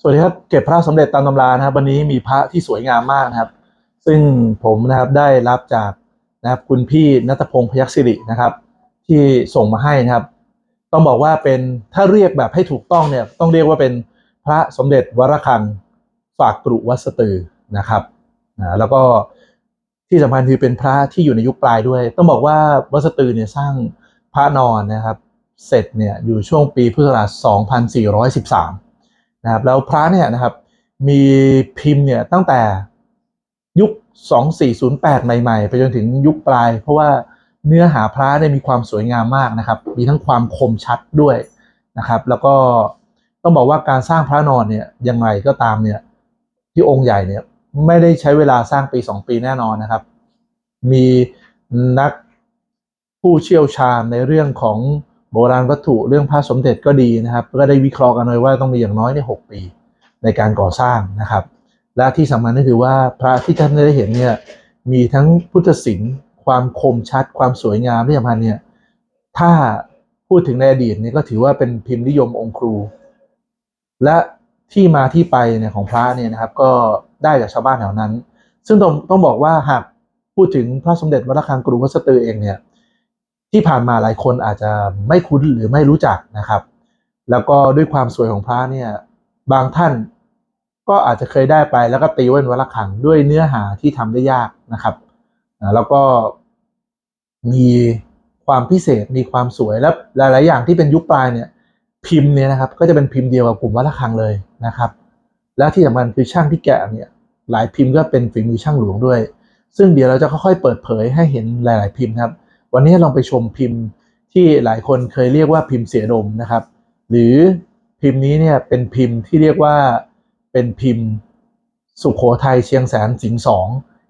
สวัสดีครับเก็บพระสมเด็จตามตำรานะครับ วันนี้มีพระที่สวยงามมากนะครับ ซึ่งผมนะครับได้รับจากนะครับคุณพี่นัทพงศ์พยัคฆ์สิรินะครับ ที่ส่งมาให้นะครับ ต้องบอกว่าเป็นถ้าเรียกแบบให้ถูกต้องเนี่ยต้องเรียกว่าเป็นพระสมเด็จวรคังฝากกรุวัสตือนะครับอ่าแล้วก็ที่สำคัญคือเป็นพระที่อยู่ในยุคปลายด้วย ต้องบอกว่าวัสตือเนี่ยสร้างพระนอนนะครับ เสร็จเนี่ยอยู่ช่วงปีพุทธศักราช2413 นะครับแล้วพระเนี่ยนะครับมีพิมพ์เนี่ยตั้งแต่ยุค 2408 ใหม่ๆ ไปจนถึงยุคปลาย เพราะว่าเนื้อหาพระเนี่ยมีความสวยงามมากนะครับ มีทั้งความคมชัดด้วยนะครับ แล้วก็ต้องบอกว่าการสร้างพระนอนเนี่ยยังไงก็ตามเนี่ยที่องค์ใหญ่เนี่ยไม่ได้ใช้เวลาสร้างปี 2 ปีแน่นอนนะครับ มีนักผู้เชี่ยวชาญในเรื่องของ โบราณวัตถุเรื่องพระสมเด็จก็ดีนะครับ ก็ได้วิเคราะห์กันไว้ว่าต้องมีอย่างน้อยในหกปีในการก่อสร้างนะครับ และที่สำคัญก็คือว่าพระที่ท่านได้เห็นเนี่ยมีทั้งพุทธศิลป์ความคมชัด ความสวยงามที่สำคัญเนี่ยถ้าพูดถึงในอดีตเนี่ยก็ถือว่าเป็นพิมพ์นิยมองค์ครู และที่มาที่ไปเนี่ยของพระเนี่ยนะครับ ก็ได้จากชาวบ้านแถวนั้น ซึ่งต้องต้องบอกว่าหากพูดถึงพระสมเด็จวัดระฆังกรุงวัดสตือเองเนี่ย ที่ผ่านมาหลายคนอาจจะไม่คุ้นหรือไม่รู้จักนะครับ แล้วก็ด้วยความสวยของพระเนี่ยบางท่านก็อาจจะเคยได้ไปแล้วก็ตีไว้นวัดระฆังด้วยเนื้อหาที่ทำได้ยากนะครับแล้วก็มีความพิเศษมีความสวยและหลาย ๆ อย่างที่เป็นยุคปลายเนี่ยพิมพ์เนี่ยนะครับก็จะเป็นพิมพ์เดียวกับกลุ่มวัดระฆังเลยนะครับ แล้วที่สำคัญคือช่างที่แกะเนี่ยหลายพิมพ์ก็เป็นฝีมือช่างหลวงด้วย ซึ่งเดี๋ยวเราจะค่อย ๆ เปิดเผยให้เห็นหลาย ๆ พิมพ์ครับ วันนี้ลองไปชมพิมพ์ที่หลายคนเคยเรียกว่าพิมพ์เสียดมนะครับ หรือพิมพ์นี้เนี่ยเป็นพิมพ์ที่เรียกว่าเป็นพิมพ์สุขโขทัยเชียงแสนสิงสอง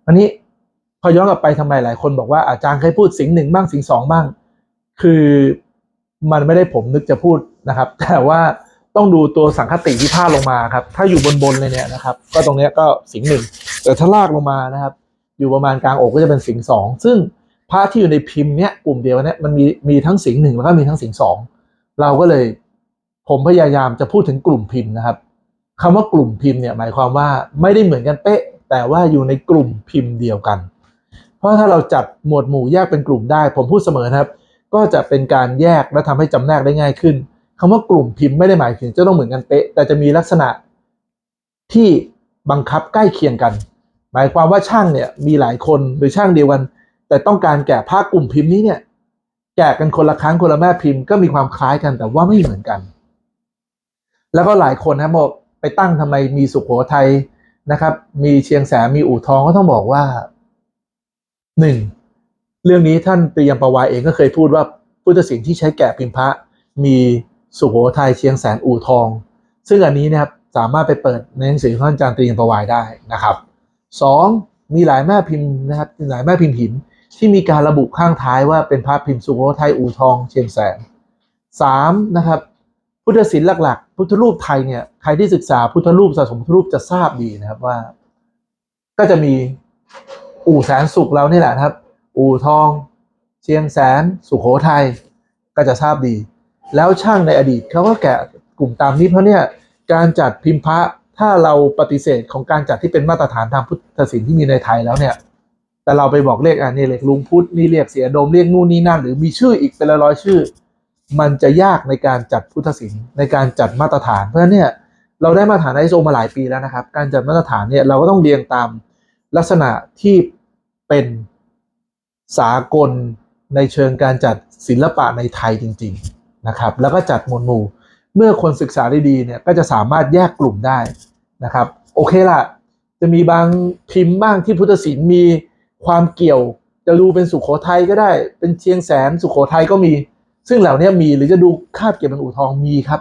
อันนี้พอย้อนกลับไปทำไมหลายคนบอกว่าอาจารย์เคยพูดสิงหนึ่งบ้างสิงสองบ้าง คือมันไม่ได้ผมนึกจะพูดนะครับ แต่ว่าต้องดูตัวสังคติที่พาดลงมาครับ ถ้าอยู่บนๆเลยเนี่ยนะครับ ก็ตรงนี้ก็สิงหนึ่งแต่ถ้าลากลงมานะครับ อยู่ประมาณกลางอกก็จะเป็นสิงสองซึ่ง พระที่อยู่ในพิมพ์เนี้ยกลุ่มเดียวเนี้ยมันมีมีทั้งสิงหนึ่งแล้วก็มีทั้งสิงสองเราก็เลยผมพยายามจะพูดถึงกลุ่มพิมพ์นะครับคำว่ากลุ่มพิมพ์เนี่ยหมายความว่าไม่ได้เหมือนกันเป๊ะ แต่ว่าอยู่ในกลุ่มพิมพ์เดียวกัน เพราะถ้าเราจัดหมวดหมู่แยกเป็นกลุ่มได้ ผมพูดเสมอนะครับ ก็จะเป็นการแยกและทำให้จำแนกได้ง่ายขึ้นคำว่ากลุ่มพิมพ์ไม่ได้หมายถึงจะต้องเหมือนกันเป๊ะ แต่จะมีลักษณะที่บังคับใกล้เคียงกัน หมายความว่าช่างเนี่ยมีหลายคนหรือช่างเดียวกัน แต่ต้องการแกะผ้ากลุ่มพิมพ์นี้เนี่ย แกะกันคนละครั้งคนละแม่พิมพ์ก็มีความคล้ายกันแต่ว่าไม่เหมือนกัน แล้วก็หลายคนนะบอกไปตั้งทำไมมีสุขโขทัยนะครับ มีเชียงแสนมีอู่ทองก็ต้องบอกว่าหนึ่งเรื่องนี้ท่านตรียมประวายเองก็เคยพูดว่าพุทธศิลป์ที่ใช้แกะพิมพ์พระมีสุโขทัยเชียงแสนอู่ทอง ซึ่งอันนี้นะครับสามารถไปเปิดในหนังสือของท่านอาจารย์ตรียมประวายได้นะครับสองมีหลายแม่พิมพ์นะครับหลายแม่พิมพ์หิน ที่มีการระบุข้างท้ายว่าเป็นพระพิมพ์สุโขทัยอู่ทองเชียงแสนสามนะครับพุทธศิลป์หลัก ๆ พุทธรูปไทยเนี่ยใครที่ศึกษาพุทธรูปสะสมพุทธรูปจะทราบดีนะครับว่า ก็จะมีอู่แสนสุขเรานี่แหละครับ อู่ทอง เชียงแสน สุโขทัยก็จะทราบดี แล้วช่างในอดีตเขาก็แกะกลุ่มตามนี้เพราะเนี่ยการจัดพิมพ์พระถ้าเราปฏิเสธของการจัดที่เป็นมาตรฐานทางพุทธศิลป์ที่มีในไทยแล้วเนี่ย แต่เราไปบอกเลขอันนี้เลขลุงพุทธนี่เรียกเสียดมเรียกนู่นนี่นั่นหรือมีชื่ออีกเป็นร้อยชื่อ มันจะยากในการจัดพุทธศิลป์ในการจัดมาตรฐาน เพราะฉะนั้นเนี่ยเราได้มาตรฐานไอโซมาหลายปีแล้วนะครับ การจัดมาตรฐานเนี่ยเราก็ต้องเรียงตามลักษณะที่เป็นสากลในเชิงการจัดศิลปะในไทยจริง ๆนะครับ แล้วก็จัดหมวดหมู่ เมื่อคนศึกษาได้ดีเนี่ยก็จะสามารถแยกกลุ่มได้นะครับ โอเคละจะมีบางพิมพ์บ้างที่พุทธศิลป์มี ความเกี่ยวจะดูเป็นสุขโขทัยก็ได้ เป็นเชียงแสนสุขโขทัยก็มี ซึ่งเหล่านี้มีหรือจะดูคาบเกี่ยวเป็นอู่ทองมีครับ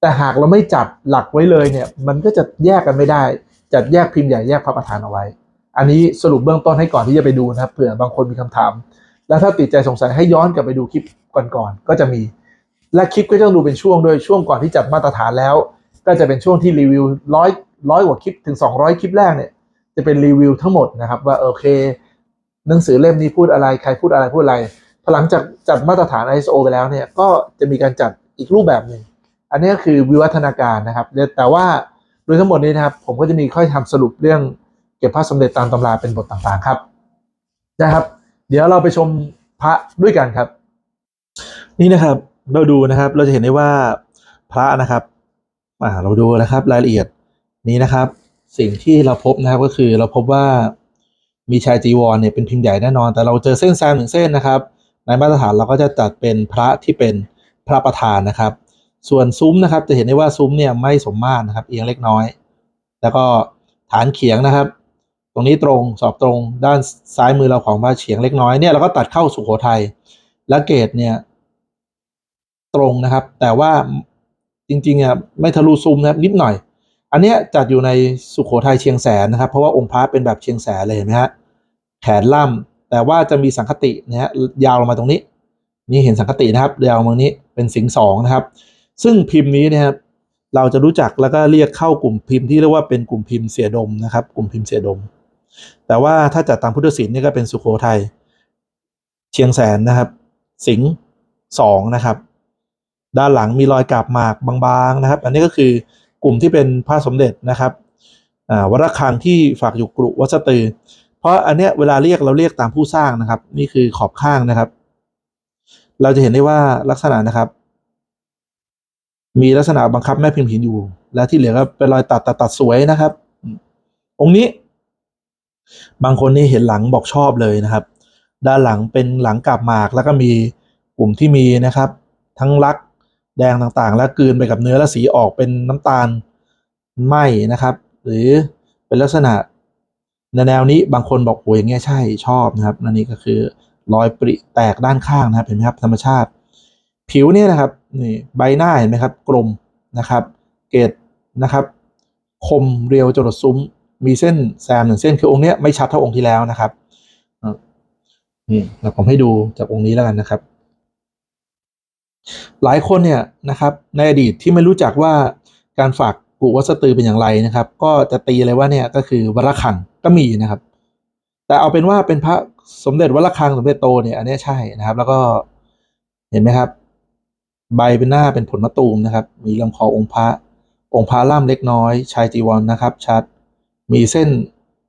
แต่หากเราไม่จัดหลักไว้เลยเนี่ย มันก็จะแยกกันไม่ได้ จัดแยกพิมพ์ใหญ่แยกพระประธานเอาไว้ อันนี้สรุปเบื้องต้นให้ก่อนที่จะไปดูนะครับเผื่อบางคนมีคำถาม แล้วถ้าติดใจสงสัยให้ย้อนกลับไปดูคลิปก่อนๆก็จะมี และคลิปก็ต้องดูเป็นช่วงด้วยช่วงก่อนที่จัดมาตรฐานแล้ว ก็จะเป็นช่วงที่รีวิวร้อยร้อยกว่าคลิปถึง 200 คลิปแรกเนี่ย จะเป็นรีวิวทั้งหมดนะครับ ว่าโอเค หนังสือเล่มนี้พูดอะไรใครพูดอะไรพูดอะไรพอหลังจากจัดมาตรฐาน ISO ไปแล้วเนี่ยก็จะมีการจัดอีกรูปแบบหนึ่งอันนี้ก็คือวิวัฒนาการนะครับแต่ว่าโดยทั้งหมดนี้นะครับ ผมก็จะมีค่อยทำสรุปเรื่องเก็บพระสมเด็จตามตำราเป็นบทต่างๆครับนะครับ เดี๋ยวเราไปชมพระด้วยกันครับ นี่นะครับเราดูนะครับเราจะเห็นได้ว่าพระนะครับ อ่าเราดูนะครับรายละเอียดนี้นะครับ สิ่งที่เราพบนะครับก็คือเราพบว่ามีชายจีวรเนี่ยเป็นพิมพ์ใหญ่แน่นอน แต่เราเจอเส้นแซมหนึ่งเส้นนะครับ ในมาตรฐานเราก็จะจัดเป็นพระที่เป็นพระประธานนะครับ ส่วนซุ้มนะครับจะเห็นได้ว่าซุ้มเนี่ยไม่สมมาตรนะครับเอียงเล็กน้อย แล้วก็ฐานเขียงนะครับ ตรงนี้ตรงสอบตรงด้านซ้ายมือเราของพระเฉียงเล็กน้อยเนี่ยเราก็ตัดเข้าสุโขทัยและเกตเนี่ยตรงนะครับ แต่ว่าจริงๆอะไม่ทะลุซุ้มนะครับนิดหน่อย อันนี้จัดอยู่ในสุโขทัยเชียงแสนนะครับ เพราะว่าองค์พระเป็นแบบเชียงแสนเลยเห็นไหมฮะแขนล่ำแต่ว่าจะมีสังคตินะฮะยาวลงมาตรงนี้ นี่เห็นสังคตินะครับยาวมาตรงนี้เป็นสิงสองนะครับ ซึ่งพิมพ์นี้เนะครับเราจะรู้จักแล้วก็เรียกเข้ากลุ่มพิมพ์ที่เรียกว่าเป็นกลุ่มพิมพ์เสียดมนะครับ กลุ่มพิมพ์เสียดม แต่ว่าถ้าจัดตามพุทธศิลป์นี่ก็เป็นสุโขทัยเชียงแสนนะครับ สิงสองนะครับ ด้านหลังมีรอยกาบหมากบางๆนะครับ อันนี้ก็คือ กลุ่มที่เป็นพระสมเด็จนะครับวัดระฆังที่ฝากอยู่กรุวัดสตือ เพราะอันเนี้ยเวลาเรียกเราเรียกตามผู้สร้างนะครับ นี่คือขอบข้างนะครับ เราจะเห็นได้ว่าลักษณะนะครับ มีลักษณะบังคับแม่พิมพ์หินอยู่ และที่เหลือก็เป็นรอยตัดตัดตัดสวยนะครับ องค์นี้ บางคนนี่เห็นหลังบอกชอบเลยนะครับ ด้านหลังเป็นหลังกาบหมากแล้วก็มีกลุ่มที่มีนะครับ ทั้งลัก แดงต่างๆ แล้วกลืนไปกับเนื้อและสีออกเป็นน้ำตาลไหมนะครับ หรือเป็นลักษณะในแนวนี้บางคนบอกโอ้ยอย่างเงี้ยใช่ชอบนะครับนั่นนี่ก็คือรอยปริแตกด้านข้างนะครับเห็นไหมครับธรรมชาติ ผิวเนี่ยนะครับนี่ใบหน้าเห็นไหมครับ กลมนะครับ เกตนะครับ คมเรียวจรดซุ้ม มีเส้นแซมหนึ่งเส้นคือองค์เนี้ยไม่ชัดเท่าองค์ที่แล้วนะครับนี่แล้วผมให้ดูจากองค์นี้แล้วกันนะครับ หลายคนเนี่ยนะครับในอดีตที่ไม่รู้จักว่าการฝากกุวัสตือเป็นอย่างไรนะครับ ก็จะตีเลยว่าเนี่ยก็คือวัดระฆังก็มีนะครับ แต่เอาเป็นว่าเป็นพระสมเด็จวัดระฆังสมเด็จโตเนี่ยอันนี้ใช่นะครับ แล้วก็เห็นไหมครับ ใบเป็นหน้าเป็นผลมะตูมนะครับ มีลำคอองค์พระองค์พระล่ำเล็กน้อยชายจีวรนนะครับ ชัดมีเส้น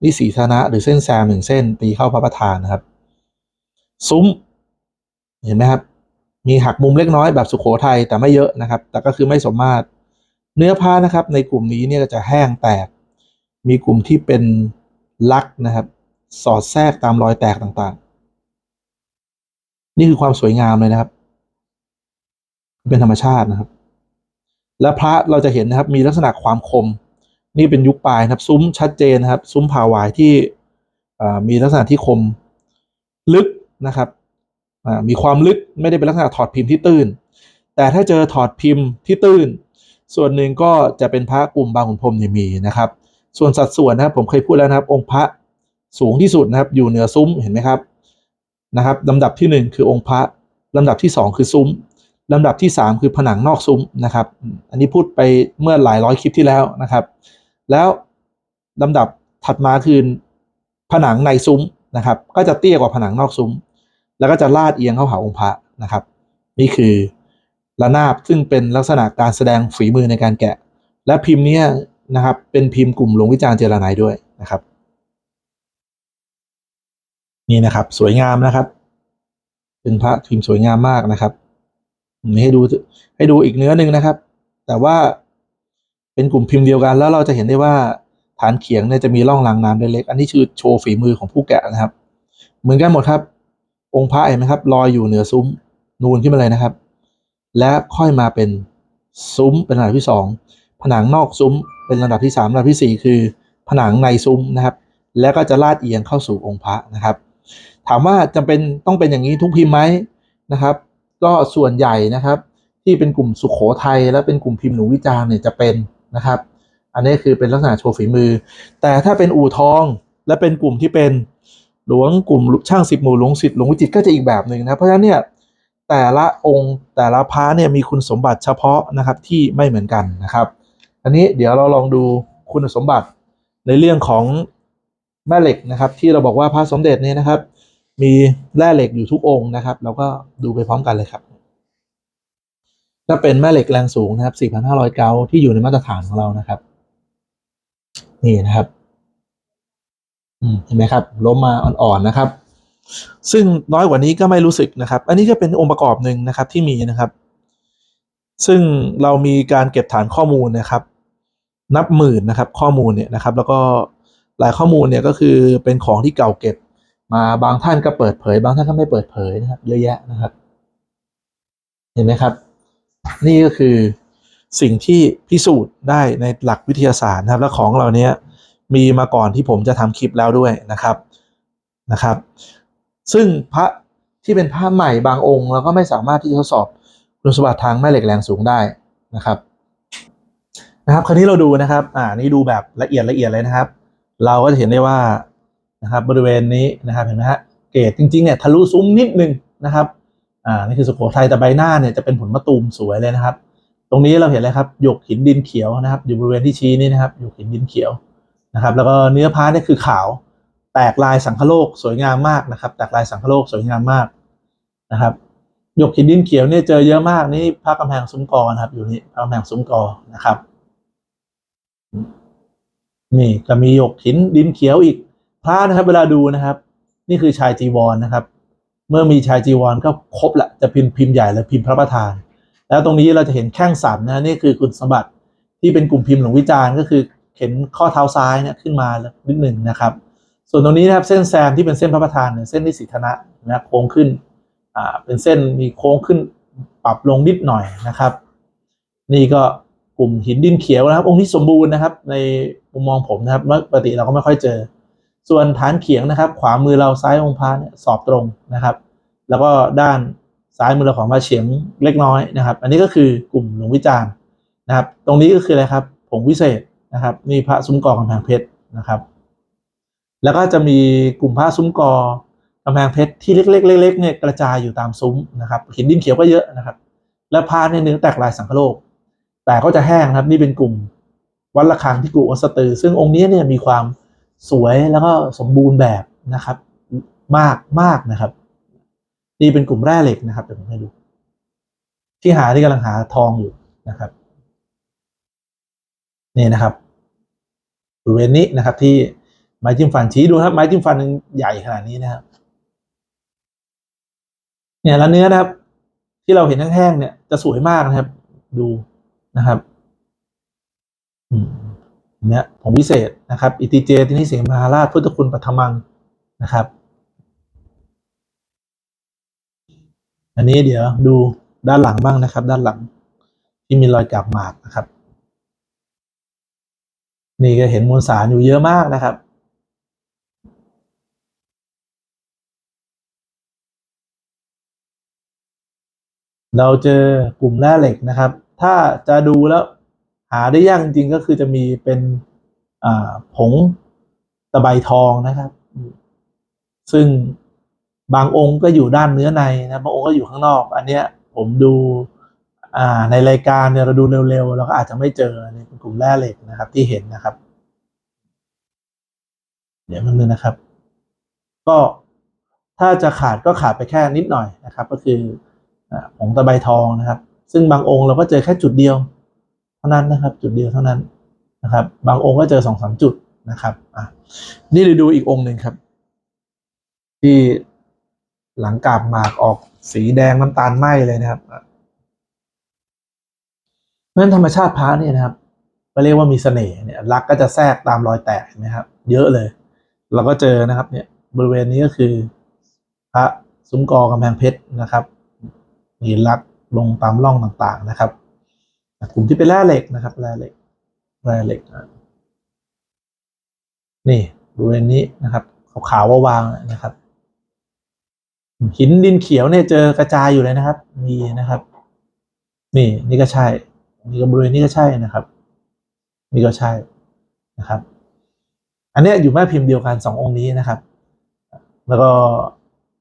นิสีธนะ หรือเส้นแซมหนึ่งเส้นตีเข้าพระประธานนะครับ ซุ้ม เห็นไหมครับ มีหักมุมเล็กน้อยแบบสุขโขทัยแต่ไม่เยอะนะครับ แต่ก็คือไม่สมมาตร เนื้อผ้านะครับ ในกลุ่มนี้เนี่ยจะแห้งแตก มีกลุ่มที่เป็นลักนะครับ สอดแทรกตามรอยแตกต่างๆ นี่คือความสวยงามเลยนะครับ เป็นธรรมชาตินะครับ และพระเราจะเห็นนะครับมีลักษณะความคม นี่เป็นยุคปลายนะครับ ซุ้มชัดเจนนะครับ ซุ้มผาวายที่มีลักษณะที่คมลึกนะครับ มีความลึกไม่ได้เป็นลักษณะถอดพิมพ์ที่ตื้น แต่ถ้าเจอถอดพิมพ์ที่ตื้น ส่วนหนึ่งก็จะเป็นพระกลุ่มบางขุนพรมเนี่ยมีนะครับ ส่วนสัดส่วนนะครับผมเคยพูดแล้วนะครับ องค์พระสูงที่สุดนะครับ อยู่เหนือซุ้มเห็นไหมครับนะครับลำดับที่หนึ่งคือองค์พระลำดับที่สองคือซุ้มลำดับที่ 3 คือผนังนอกซุ้มนะครับ อันนี้พูดไปเมื่อหลายร้อยคลิปที่แล้วนะครับ แล้วลำดับถัดมาคือผนังในซุ้มนะครับ ก็จะเตี้ยกว่าผนังนอกซุ้ม แล้วก็จะลาดเอียงเข้าหาองค์พระนะครับ นี่คือระนาบซึ่งเป็นลักษณะการแสดงฝีมือในการแกะ และพิมพ์นี้นะครับเป็นพิมพ์กลุ่มหลวงวิจารณ์เจรนายด้วยนะครับ นี่นะครับสวยงามนะครับ เป็นพระพิมพ์สวยงามมากนะครับนี่ให้ดูให้ดูอีกเนื้อหนึ่งนะครับ แต่ว่าเป็นกลุ่มพิมพ์เดียวกัน แล้วเราจะเห็นได้ว่าฐานเขียงเนี่ยจะมีร่องรางน้ำเล็กๆอันนี้คือโชว์ฝีมือของผู้แกะนะครับ เหมือนกันหมดครับ องค์พระเห็นไหมครับลอยอยู่เหนือซุ้มนูนขึ้นมาเลยนะครับ และค่อยมาเป็นซุ้มเป็นระดับที่สองผนังนอกซุ้มเป็นระดับที่สามระดับที่สี่คือ ผนังในซุ้มนะครับ แล้วก็จะลาดเอียงเข้าสู่องค์พระนะครับ ถามว่าจำเป็นต้องเป็นอย่างนี้ทุกพิมพ์ไหมนะครับ ก็ส่วนใหญ่นะครับ ที่เป็นกลุ่มสุขโขทัยและเป็นกลุ่มพิมพ์หนูวิจารณ์เนี่ยจะเป็นนะครับ อันนี้คือเป็นลักษณะโชว์ฝีมือ แต่ถ้าเป็นอู่ทองและเป็นกลุ่มที่เป็น หลวงกลุ่มช่างสิบหมู่หลวงสิทธิ์หลวงวิจิตก็จะอีกแบบหนึ่งนะเพราะฉะนั้นเนี่ยแต่ละองค์แต่ละพระเนี่ยมีคุณสมบัติเฉพาะนะครับที่ไม่เหมือนกันนะครับ อันนี้เดี๋ยวเราลองดูคุณสมบัติในเรื่องของแม่เหล็กนะครับ ที่เราบอกว่าพระสมเด็จเนี่ยนะครับ มีแร่เหล็กอยู่ทุกองค์นะครับ เราก็ดูไปพร้อมกันเลยครับก็เป็นแม่เหล็กแรงสูงนะครับ 4,500 เกาที่อยู่ในมาตรฐานของเรานะครับ นี่นะครับ เห็นไหมครับล้มมาอ่อนๆนะครับ ซึ่งน้อยกว่านี้ก็ไม่รู้สึกนะครับ อันนี้ก็เป็นองค์ประกอบหนึ่งนะครับที่มีนะครับ ซึ่งเรามีการเก็บฐานข้อมูลนะครับ นับหมื่นนะครับข้อมูลเนี่ยนะครับ แล้วก็หลายข้อมูลเนี่ยก็คือเป็นของที่เก่าเก็บมาบางท่านก็เปิดเผย บางท่านก็ไม่เปิดเผยนะครับเยอะแยะนะครับ เห็นไหมครับ นี่ก็คือสิ่งที่พิสูจน์ได้ในหลักวิทยาศาสตร์นะครับ และของเหล่านี้ มีมาก่อนที่ผมจะทำคลิปแล้วด้วยนะครับนะครับ ซึ่งพระที่เป็นพระใหม่บางองค์เราก็ไม่สามารถที่จะทดสอบคุณสมบัติทางแม่เหล็กแรงสูงได้นะครับนะครับ คราวนี้เราดูนะครับ อ่านี่ดูแบบละเอียดละเอียดเลยนะครับ เราก็จะเห็นได้ว่านะครับบริเวณนี้นะครับเห็นไหมฮะเกรดจริงๆเนี่ยทะลุซุ้มนิดนึงนะครับอ่านี่คือสุโขทัยแต่ใบหน้าเนี่ยจะเป็นผลมะตูมสวยเลยนะครับ ตรงนี้เราเห็นเลยครับหยกหินดินเขียวนะครับ อยู่บริเวณที่ชี้นี่นะครับหยกหินดินเขียว นะครับ แล้วก็เนื้อพาเนี่ยคือขาว แตกลายสังคโลกสวยงามมากนะครับ แตกลายสังคโลกสวยงามมากนะครับหยกหินดินเขียวเนี่ยเจอเยอะมากนี่พระกำแพงซุ้มกอนะครับ อยู่นี่พระกำแพงซุ้มกอนะครับ นี่ก็มีหยกหินดินเขียวอีกพระนะครับ เวลาดูนะครับ นี่คือชายจีวรนนะครับ เมื่อมีชายจีวรก็ครบละจะพิมพ์พิมพ์ใหญ่และพิมพ์พระประธาน แล้วตรงนี้เราจะเห็นแข้งสันนะนี่คือคุณสมบัติที่เป็นกลุ่มพิมพ์หลวงวิจารณ์ก็คือ เห็นข้อเท้าซ้ายเนี่ยขึ้นมานิดหนึ่งนะครับ ส่วนตรงนี้นะครับเส้นแซมที่เป็นเส้นพระประธานเนี่ยเส้นนิสิธนะนะโค้งขึ้นอ่าเป็นเส้นมีโค้งขึ้นปรับลงนิดหน่อยนะครับ นี่ก็กลุ่มหินดินเขียวนะครับ องค์นี้สมบูรณ์นะครับ ในมุมมองผมนะครับปกติเราก็ไม่ค่อยเจอ ส่วนฐานเขียงนะครับ ขวามือเราซ้ายองค์พระเนี่ยสอบตรงนะครับ แล้วก็ด้านซ้ายมือเราของมาเฉียงเล็กน้อยนะครับ อันนี้ก็คือกลุ่มหลวงวิจารณ์นะครับ ตรงนี้ก็คืออะไรครับผงวิเศษ นะครับนี่พระซุ้มกอกำแพงเพชรนะครับ แล้วก็จะมีกลุ่มพระซุ้มกอกำแพงเพชรที่เล็กๆเล็กๆเนี่ยกระจายอยู่ตามซุ้มนะครับหินดินเขียวก็เยอะนะครับ และพระในยเนื้อแตกลายสังคโลก แต่ก็จะแห้งครับนี่เป็นกลุ่มวัดระฆังที่กุวัสตือ ซึ่งองค์นี้เนี่ยมีความสวยแล้วก็สมบูรณ์แบบนะครับ มากมากนะครับ นี่เป็นกลุ่มแร่เหล็กนะครับเดี๋ยวผมให้ดู ที่หาที่กำลังหาทองอยู่นะครับ นี่นะครับบริเวณนี้นะครับ ที่ไม้จิ้มฟันชี้ดูครับ ไม้จิ้มฟันใหญ่ขนาดนี้นะครับ เนี่ยแล้วเนื้อนะครับ ที่เราเห็นแห้งๆเนี่ยจะสวยมากนะครับ ดูนะครับเนี่ยผมวิเศษนะครับ อิติเจตินิเสมหาราชพุทธคุณปัทมังนะครับ อันนี้เดี๋ยวดูด้านหลังบ้างนะครับ ด้านหลังที่มีรอยกาบหมากนะครับ นี่ก็เห็นมวลสารอยู่เยอะมากนะครับเราเจอกลุ่มแร่เหล็กนะครับ ถ้าจะดูแล้วหาได้ยากจริงก็คือจะมีเป็นผงตะไบทองนะครับ ซึ่งบางองค์ก็อยู่ด้านเนื้อในนะบางองค์ก็อยู่ข้างนอก อันเนี้ยผมดู ในรายการเนี่ยเราดูเร็วๆเราก็อาจจะไม่เจออันนี้เป็นกลุ่มแร่เหล็กนะครับ ที่เห็นนะครับ เดี๋ยวมันนึงนะครับ ก็ถ้าจะขาดก็ขาดไปแค่นิดหน่อยนะครับ ก็คือผงตะไบทองนะครับ ซึ่งบางองค์เราก็เจอแค่จุดเดียว เท่านั้นนะครับ จุดเดียวเท่านั้นนะครับ บางองค์ก็เจอสองสามจุดนะครับอะนี่เราดูอีกองค์หนึ่งครับ ที่หลังกาบหมากออกสีแดงน้ำตาลไหมเลยนะครับ ราะฉะนั้นธรรมชาติพระเนี่ยนะครับก็เรียกว่ามีเสน่ห์เนี่ยรักก็จะแทรกตามรอยแตกนะครับ เยอะเลย เราก็เจอนะครับเนี่ยบริเวณนี้ก็คือ พระซุ้มกอกำแพงเพชรนะครับมีลักลงตามร่องต่างๆนะครับกลุ่มที่เป็นแร่เหล็กนะครับแร่เหล็กแร่เหล็กนี่บริเวณนี้นะครับขาวๆวางๆนะครับ หินดินเขียวเนี่ยเจอกระจายอยู่เลยนะครับ มีนะครับ นี่นี่ก็ใช่ นี่ก็บริเวณนี้ก็ใช่นะครับ นี่ก็ใช่นะครับ อันนี้อยู่แม่พิมพ์เดียวกันสององค์นี้นะครับ แล้วก็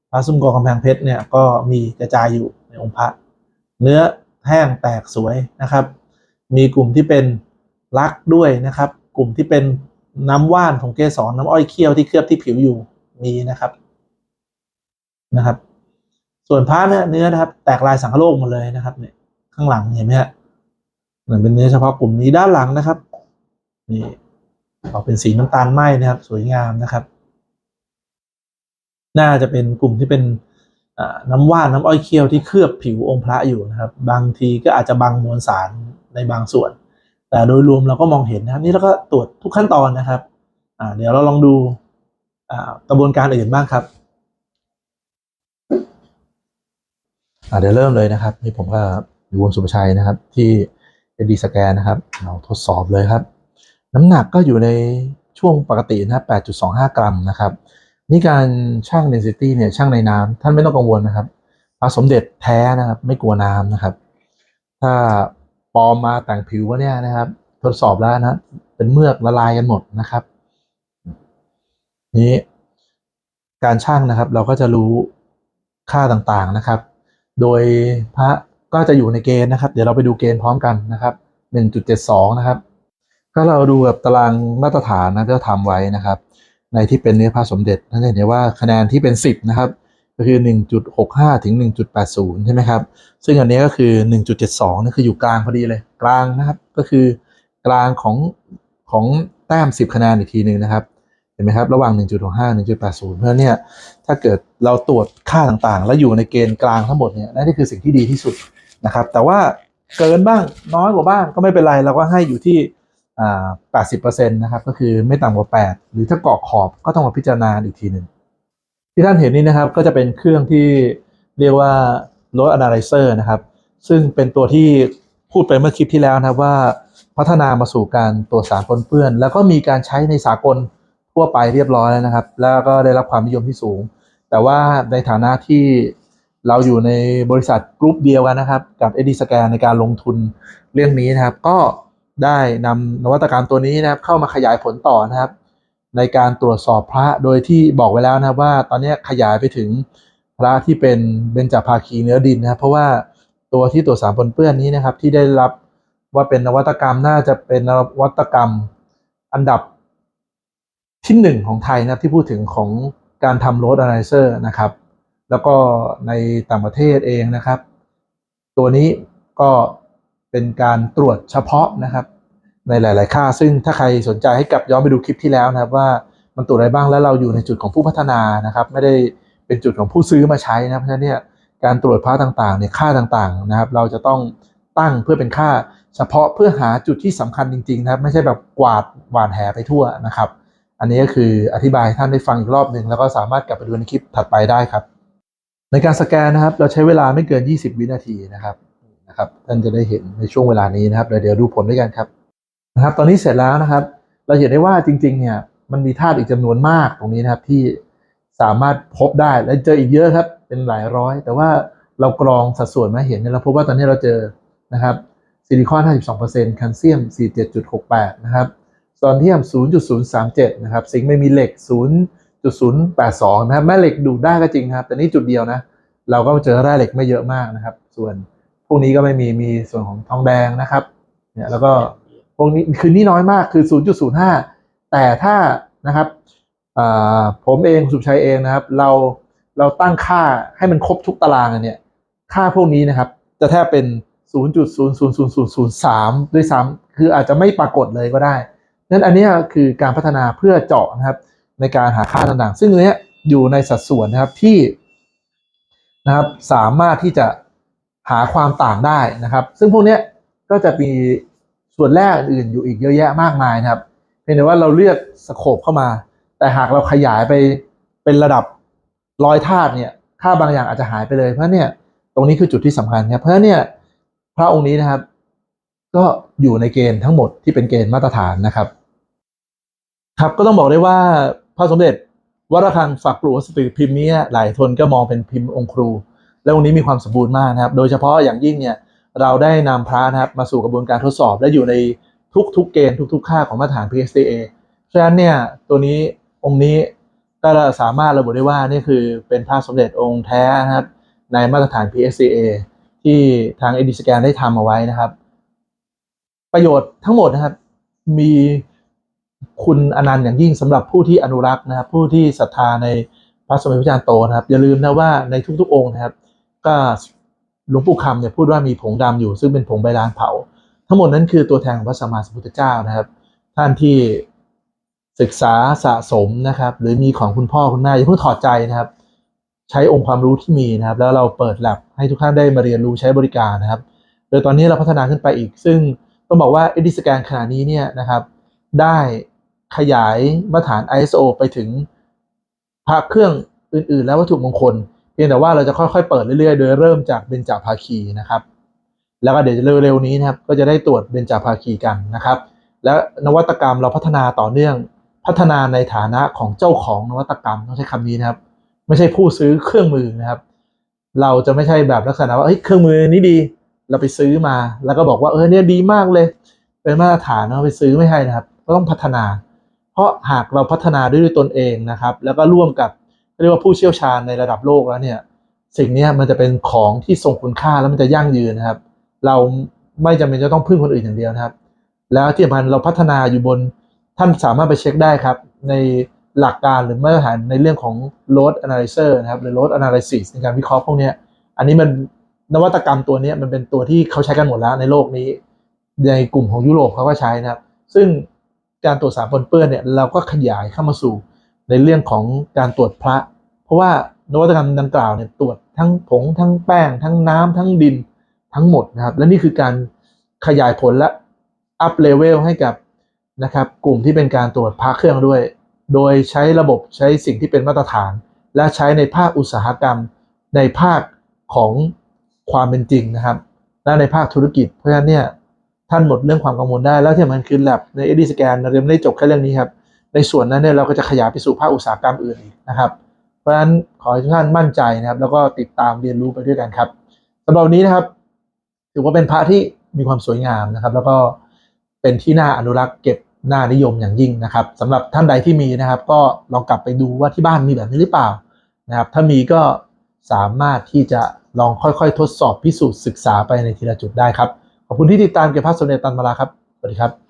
พระซุ้มกอกำแพงเพชรเนี่ยก็มีกระจายอยู่ในองค์พระ เนื้อแห้งแตกสวยนะครับ มีกลุ่มที่เป็นลักด้วยนะครับ กลุ่มที่เป็นน้ำว่านของเกสรน้ำอ้อยเคี่ยวที่เคลือบที่ผิวอยู่มีนะครับนะครับ ส่วนพระเนื้อเนื้อนะครับ แตกลายสังโลกหมดเลยนะครับเนี่ยข้างหลังเห็นไหมฮะ มือนเป็นเนื้อเฉพาะกลุ่มนี้ด้านหลังนะครับ นี่ออกเป็นสีน้ำตาลไหมนะครับ สวยงามนะครับ น่าจะเป็นกลุ่มที่เป็นน้ำว่านน้ำอ้อยเคี่ยวที่เคลือบผิวองค์พระอยู่นะครับ บางทีก็อาจจะบังมวลสารในบางส่วน แต่โดยรวมเราก็มองเห็นนะครับ นี่เราก็ตรวจทุกขั้นตอนนะครับเดี๋ยวเราลองดูกระบวนการอื่นบ้างครับเดี๋ยวเริ่มเลยนะครับนี่ผมก็อยู่วงสุภชัยนะครับที่ เอดีสแกนนะครับเราทดสอบเลยครับ น้ำหนักก็อยู่ในช่วงปกตินะ8.25 กรัมนะครับ นี่การช่าง density เนี่ยช่างในน้ำท่านไม่ต้องกังวลนะครับพระสมเด็จแท้นะครับไม่กลัวน้ำนะครับ ถ้าปลอมมาแต่งผิววะเนี่ยนะครับ ทดสอบแล้วนะ เป็นเมือกละลายกันหมดนะครับ นี้การช่างนะครับ เราก็จะรู้ค่าต่างๆนะครับ โดยพระ ก็จะอยู่ในเกณฑ์นะครับ เดี๋ยวเราไปดูเกณฑ์พร้อมกันนะครับ 1.72 นะครับก็เราดูแบบตารางมาตรฐานนะที่เราทำไว้นะครับ ในที่เป็นเนื้อผ้าสมเด็จท่นเห็นได้ว่าคะแนนที่เป็น 10 นะครับ ก็คือ 1.65 ถึง 1.80 ใช่ไหมครับ ซึ่งอันนี้ก็คือ 1.72นี่คืออยู่กลางพอดีเลย กลางนะครับ ก็คือกลางของของแต้ม 10 คะแนนอีกทีหนึ่งนะครับเห็นไหมครับระหว่าง 1.65 1.80 เพราะฉะนั้นเนี่ยถ้าเกิดเราตรวจค่าต่างๆ แล้วอยู่ในเกณฑ์กลางทั้งหมดเนี่ยนั่นคือสิ่งที่ดีที่สุด นะครับ แต่ว่าเกินบ้างน้อยกว่าบ้างก็ไม่เป็นไรเราก็ให้อยู่ที่อ่า80%นะครับ ก็คือไม่ต่ำกว่า8หรือถ้าเกาะขอบก็ต้องมาพิจารณาอีกทีหนึ่งที่ท่านเห็นนี่นะครับก็จะเป็นเครื่องที่เรียกว่า load analyzer นะครับ ซึ่งเป็นตัวที่พูดไปเมื่อคลิปที่แล้วนะครับว่าพัฒนามาสู่การตรวจสารปนเปื้อน แล้วก็มีการใช้ในสากลทั่วไปเรียบร้อยแล้วนะครับ แล้วก็ได้รับความนิยมที่สูง แต่ว่าในฐานะที่ เราอยู่ในบริษัทกรุ๊ปเดียวกันนะครับ กับ e d สแกนในการลงทุนเรื่องนี้นะครับ ก็ได้นำนวัตกรรมตัวนี้นะครับ เข้ามาขยายผลต่อนะครับ ในการตรวจสอบพระโดยที่บอกไว้แล้วนะครับว่าตอนนี้ขยายไปถึงพระที่เป็นเบญจภาคีเนื้อดินนะครับ เพราะว่าตัวที่ตรวจสารปนเปื้อนนี้นะครับ ที่ได้รับว่าเป็นนวัตกรรมน่าจะเป็นนวัตกรรมอันดับที่หนึ่งของไทยนะครับที่พูดถึงของการทำโรด a น a เซอร์นะครับ แล้วก็ในต่างประเทศเองนะครับ ตัวนี้ก็เป็นการตรวจเฉพาะนะครับ ในหลาย ๆ ค่า ซึ่งถ้าใครสนใจให้กลับย้อนไปดูคลิปที่แล้วนะครับว่ามันตรวจอะไรบ้างแล้วเราอยู่ในจุดของผู้พัฒนานะครับ ไม่ได้เป็นจุดของผู้ซื้อมาใช้นะเพราะฉะนั้นเนี่ยการตรวจพระต่างๆเนี่ยค่าต่างๆนะครับ เราจะต้องตั้งเพื่อเป็นค่าเฉพาะเพื่อหาจุดที่สำคัญจริง ๆ นะครับ ไม่ใช่แบบกวาดหวานแหไปทั่วนะครับ อันนี้ก็คืออธิบายให้ท่านได้ฟังอีกรอบหนึ่งแล้วก็สามารถกลับไปดูในคลิปถัดไปได้ครับ ในการสแกนนะครับ เราใช้เวลาไม่เกิน 20 วินาทีนะครับนะครับท่านจะได้เห็นในช่วงเวลานี้นะครับเดี๋ยวเดี๋ยวดูผลด้วยกันครับนะครับ ตอนนี้เสร็จแล้วนะครับ เราเห็นได้ว่าจริงๆเนี่ยมันมีธาตุอีกจำนวนมากตรงนี้นะครับที่สามารถพบได้และเจออีกเยอะครับเป็นหลายร้อย แต่ว่าเรากรองสัดส่วนมาเห็นเนี่ยเราพบว่าตอนนี้เราเจอนะครับซิลิคอน 52%แคลเซียม 47.68 นะครับโซเดียม 0.037 นะครับ ซิงค์ไม่มีเหล็ก 0.082นย์แปดสองนะครับแม่เหล็กดูดได้ก็จริงครับ แต่นี่จุดเดียวนะ เราก็เจอแร่เหล็กไม่เยอะมากนะครับ ส่วนพวกนี้ก็ไม่มีมีส่วนของทองแดงนะครับเนี่ยแล้วก็พวกนี้คือนี่น้อยมากคือ 0.05 แต่ถ้านะครับผมเองคุณสุชัยเองนะครับ เราเราตั้งค่าให้มันครบทุกตารางอันเนี่ย ค่าพวกนี้นะครับ จะแทบเป็น 0.00003 ด้วยซ้ำคืออาจจะไม่ปรากฏเลยก็ได้ นั้นอันนี้คือการพัฒนาเพื่อเจาะนะครับ ในการหาค่าต่างๆ ซึ่งเนี้ยอยู่ในสัดส่วนนะครับที่นะครับสามารถที่จะหาความต่างได้นะครับ ซึ่งพวกเนี้ยก็จะมีส่วนแรกอื่นอยู่อีกเยอะแยะมากมายนะครับเพียงแต่ว่าเราเลือกสโคปเข้ามา แต่หากเราขยายไปเป็นระดับร้อยธาตุเนี่ยค่าบางอย่างอาจจะหายไปเลย เพราะเนี่ยตรงนี้คือจุดที่สำคัญครับเพราะเนี่ยพระองค์นี้นะครับ ก็อยู่ในเกณฑ์ทั้งหมดที่เป็นเกณฑ์มาตรฐานนะครับ ครับก็ต้องบอกได้ว่า พระสมเด็จวัดระฆังฝักปลูกสดุพิมพ์นี้หลายคนก็มองเป็นพิมพ์องค์ครู และองค์นี้มีความสมบูรณ์มากนะครับ โดยเฉพาะอย่างยิ่งเนี่ยเราได้นำพระนะครับมาสู่กระบวนการทดสอบ และอยู่ในทุกๆเกณฑ์ทุกๆ ค่าของมาตรฐาน PSDA ฉะนั้นเนี่ยตัวนี้องค์นี้ก็สามารถระบุได้ว่านี่คือเป็นพระสมเด็จองค์แท้นะครับในมาตรฐาน PSDA ที่ทาง ED Scan ได้ทำเอาไว้นะครับ ประโยชน์ทั้งหมดนะครับ มี คุณอนันต์อย่างยิ่งสำหรับผู้ที่อนุรักษ์นะครับผู้ที่ศรัทธาในพระสมเด็จพระจารย์โตนะครับ อย่าลืมนะว่าในทุกๆองค์นะครับ ก็หลวงปู่คำเนี่ยพูดว่ามีผงดำอยู่ซึ่งเป็นผงใบลานเผา ทั้งหมดนั้นคือตัวแทนของพระสัมมาสัมพุทธเจ้านะครับ ท่านที่ศึกษาสะสมนะครับ หรือมีของคุณพ่อคุณแม่อย่าเพิ่งถอดใจนะครับ ใช้องค์ความรู้ที่มีนะครับ แล้วเราเปิดแลบให้ทุกท่านได้มาเรียนรู้ใช้บริการนะครับ โดยตอนนี้เราพัฒนาขึ้นไปอีก ซึ่งต้องบอกว่า e d i Scan ขณะนี้เนี่ยนะครับ ได้ขยายมาตรฐาน ISO ไปถึงพระเครื่องอื่น ๆ และวัตถุมงคล เพียงแต่ว่าเราจะค่อย ๆ เปิดเรื่อย ๆ โดยเริ่มจากเบญจภาคีนะครับ แล้วก็เดี๋ยวเร็ว ๆ นี้นะครับก็จะได้ตรวจเบญจภาคีกันนะครับ และนวัตกรรมเราพัฒนาต่อเนื่องพัฒนาในฐานะของเจ้าของนวัตกรรมต้องใช้คำนี้นะครับ ไม่ใช่ผู้ซื้อเครื่องมือนะครับ เราจะไม่ใช่แบบลักษณะว่าเฮ้ยเครื่องมือนี้ดี เราไปซื้อมา แล้วก็บอกว่าเออเนี่ยดีมากเลย เป็นมาตรฐานเราไปซื้อไม่ใช่นะครับ ก็ต้องพัฒนา เพราะหากเราพัฒนาด้วยตนเองนะครับ แล้วก็ร่วมกับเรียกว่าผู้เชี่ยวชาญในระดับโลกแล้วเนี่ยสิ่งนี้มันจะเป็นของที่ทรงคุณค่าแล้วมันจะยั่งยืนนะครับ เราไม่จำเป็นจะต้องพึ่งคนอื่นอย่างเดียวนะครับ แล้วที่สำคัญเราพัฒนาอยู่บนท่านสามารถไปเช็คได้ครับ ในหลักการหรือมาตรฐานในเรื่องของ load analyzer นะครับหรือ load analysis ในการวิเคราะห์พวกนี้อันนี้มันนวัตกรรมตัวนี้มันเป็นตัวที่เขาใช้กันหมดแล้วในโลกนี้ ในกลุ่มของยุโรปเขาก็ใช้นะครับ ซึ่ง การตรวจสารปนเปื้อนเนี่ยเราก็ขยายเข้ามาสู่ในเรื่องของการตรวจพระ เพราะว่านวัตกรรมดังกล่าวเนี่ยตรวจทั้งผงทั้งแป้ง ทั้งน้ำทั้งดินทั้งหมดนะครับ และนี่คือการขยายผลและอัพเลเวลให้กับนะครับกลุ่มที่เป็นการตรวจพระเครื่องด้วย โดยใช้ระบบใช้สิ่งที่เป็นมาตรฐาน และใช้ในภาคอุตสาหกรรม ในภาคของความเป็นจริงนะครับ และในภาคธุรกิจเพราะฉะนั้นเนี่ย ท่านหมดเรื่องความกังวลได้ แล้วที่สำคัญคือแลบใน ED Scan เรายังไม่ได้จบแค่เรื่องนี้ครับ ในส่วนนั้นเนี่ยเราก็จะขยายไปสู่ภาคอุตสาหกรรมอื่นนะครับ เพราะฉะนั้นขอให้ทุกท่านมั่นใจนะครับ แล้วก็ติดตามเรียนรู้ไปด้วยกันครับสำหรับนนี้นะครับ ถือว่าเป็นพระที่มีความสวยงามนะครับ แล้วก็เป็นที่น่าอนุรักษ์เก็บหน้านิยมอย่างยิ่งนะครับสำหรับท่านใดที่มีนะครับ ก็ลองกลับไปดูว่าที่บ้านมีแบบนี้หรือเปล่านะครับ ถ้ามีก็สามารถที่จะลองค่อยๆ ทดสอบพิสูจน์ศึกษาไปในทีละจุดได้ครับ ขอบคุณที่ติดตามเก็บภาพสมเด็จตันมาลาครับ สวัสดีครับ